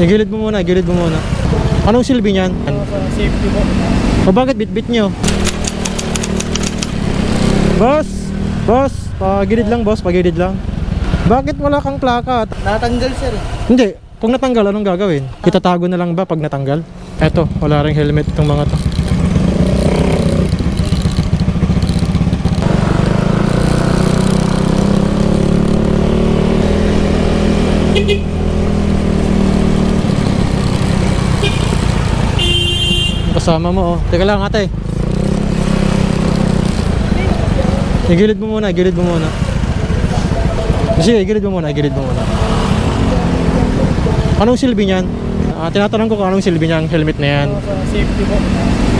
Igilid mo muna, igilid mo muna. Anong silbi niyan? Safety po. O bakit bit-bit nyo? Boss! Boss! Pagilid lang boss, pagilid lang. Bakit wala kang plaka? Natanggal sir. Hindi, kung natanggal, anong gagawin? Itatago na lang ba pag natanggal? Eto, wala ring helmet itong mga to. Kasama mo oh. Teka lang ate. Igilid mo muna, igilid mo muna. Sige, igilid mo muna, igilid mo muna. Anong silbi niyan? Ah, tinatanong ko kung anong silbi niyang helmet na yan. Safety po.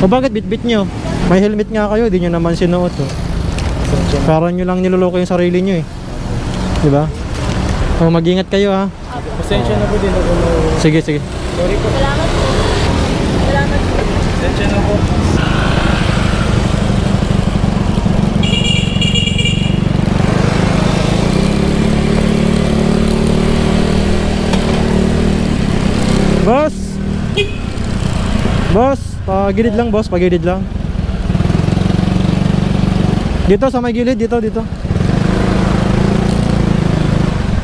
O bakit bit-bit nyo? May helmet nga kayo, di nyo naman sinuot. Oh. Parang nyo lang niloloko yung sarili nyo eh. Di ba? O mag-ingat kayo ha. Pasensya na po din ako. Sige, sige. Sorry po. Salamat po. Salamat po. Pasensya na po. Boss! Boss, pagilid lang boss, pagilid lang. Dito sa may gilid, dito, dito.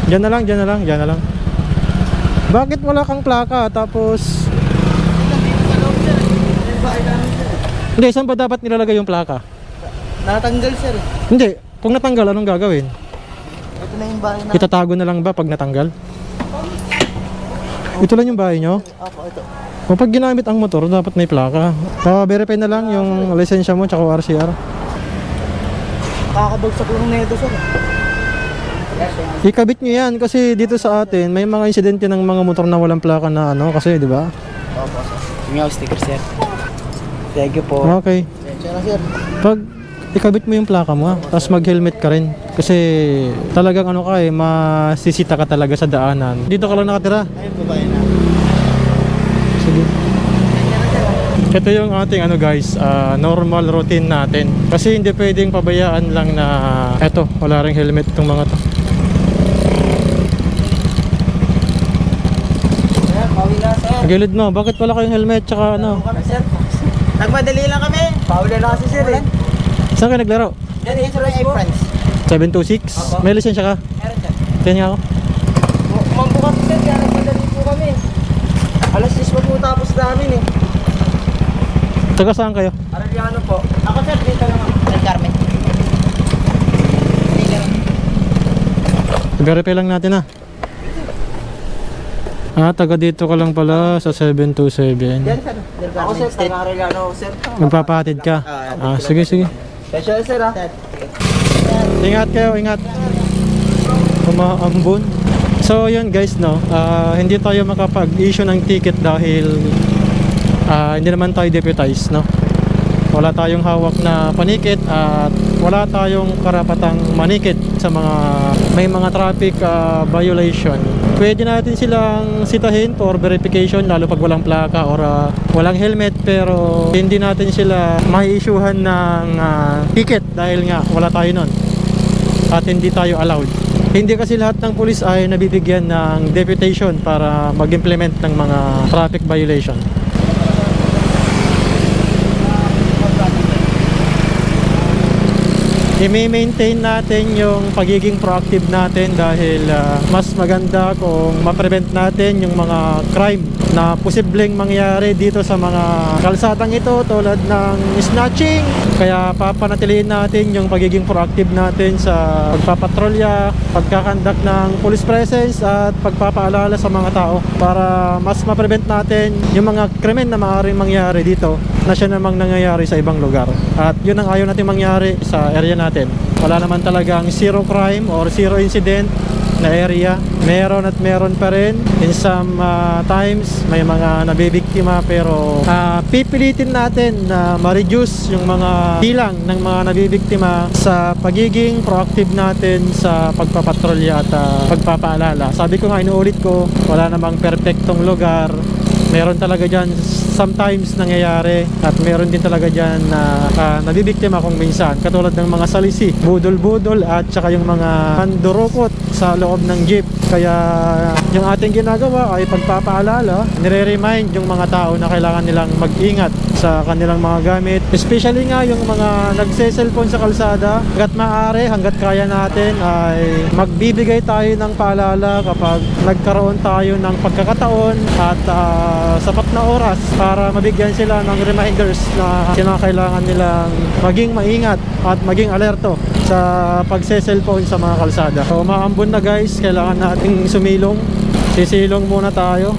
Diyan na lang, diyan na lang, diyan na lang. Bakit wala kang plaka tapos Hindi, saan ba dapat nilalagay yung plaka? Natanggal sir. Hindi, kung natanggal anong gagawin? Ito na yung bahay na. Itatago na lang ba pag natanggal? Ito lang yung bahay nyo? Apo, ito. O pag ginamit ang motor, dapat may plaka. Pa-verify na lang yung lisensya mo tsaka RCR. Kakabagsak lang na ito sir. Ikabit nyo yan kasi dito sa atin may mga insidente ng mga motor na walang plaka na ano kasi di ba? Opo sir. Yung sticker sir. Thank you po. Okay. Sir. Pag ikabit mo yung plaka mo ha, tapos mag-helmet ka rin. Kasi talagang ano ka eh, masisita ka talaga sa daanan. Dito ka lang nakatira. Ayun babae na. Sige. Ito yung ating ano guys, ah, normal routine natin. Kasi hindi pwedeng pabayaan lang na eto, wala ring helmet itong mga to. Sir, na sir. Gilid mo, bakit wala kayong helmet tsaka ano? kami sir. Nagmadali lang kami. Pawi na kasi sir eh. Saan ka naglaro? Yan, insurance po. 726? May lisensya ka? Meron sir. Tingnan ako. Umambo kami sir, kaya nagmadali po kami. Alas 6 pa po tapos namin eh. Taga saan kayo? Arellano po. Ako sir, dito naman. Del Carmen. Verify lang natin ha. Ah, taga dito ka lang pala sa 727. Yan sir. Ako sir, taga Arellano sir. Magpapahatid ka? Ah, sige, sige. Special sir ah. Ingat kayo, ingat. Umaambon. So yun guys no, ah, hindi tayo makapag-issue ng ticket dahil ah, hindi naman tayo deputized no. Wala tayong hawak na panikit at wala tayong karapatang manikit sa mga may mga traffic ah, violation. Pwede natin silang sitahin for verification lalo pag walang plaka or ah, walang helmet pero hindi natin sila mai-issuehan ng ah, ticket dahil nga wala tayo nun at hindi tayo allowed. Hindi kasi lahat ng pulis ay nabibigyan ng deputation para mag-implement ng mga traffic violation. I-maintain natin yung pagiging proactive natin dahil ah, mas maganda kung ma-prevent natin yung mga crime na posibleng mangyari dito sa mga kalsadang ito tulad ng snatching. Kaya papanatiliin natin yung pagiging proactive natin sa pagpapatrolya, pagkakandak ng police presence at pagpapaalala sa mga tao para mas ma-prevent natin yung mga krimen na maaaring mangyari dito na siya namang nangyayari sa ibang lugar. At yun ang ayaw natin mangyari sa area natin. Wala naman talagang zero crime or zero incident na area. Meron at meron pa rin. In some ah, times, may mga nabibiktima pero ah, pipilitin natin na ma-reduce yung mga bilang ng mga nabibiktima sa pagiging proactive natin sa pagpapatrolya at ah, pagpapaalala. Sabi ko nga, inuulit ko, wala namang perpektong lugar meron talaga dyan sometimes nangyayari at meron din talaga dyan na uh, nabibiktima kung minsan. Katulad ng mga salisi, budol-budol at saka yung mga mandurukot sa loob ng jeep kaya yung ating ginagawa ay pagpapaalala nire-remind yung mga tao na kailangan nilang mag-ingat sa kanilang mga gamit especially nga yung mga nagse-cellphone sa kalsada hanggat maaari, hanggat kaya natin ay magbibigay tayo ng paalala kapag nagkaroon tayo ng pagkakataon at ah, sapat na oras para mabigyan sila ng reminders na kinakailangan nilang maging maingat at maging alerto sa pagse-cellphone sa mga kalsada. So maambon na guys, kailangan nating sumilong. Sisilong muna tayo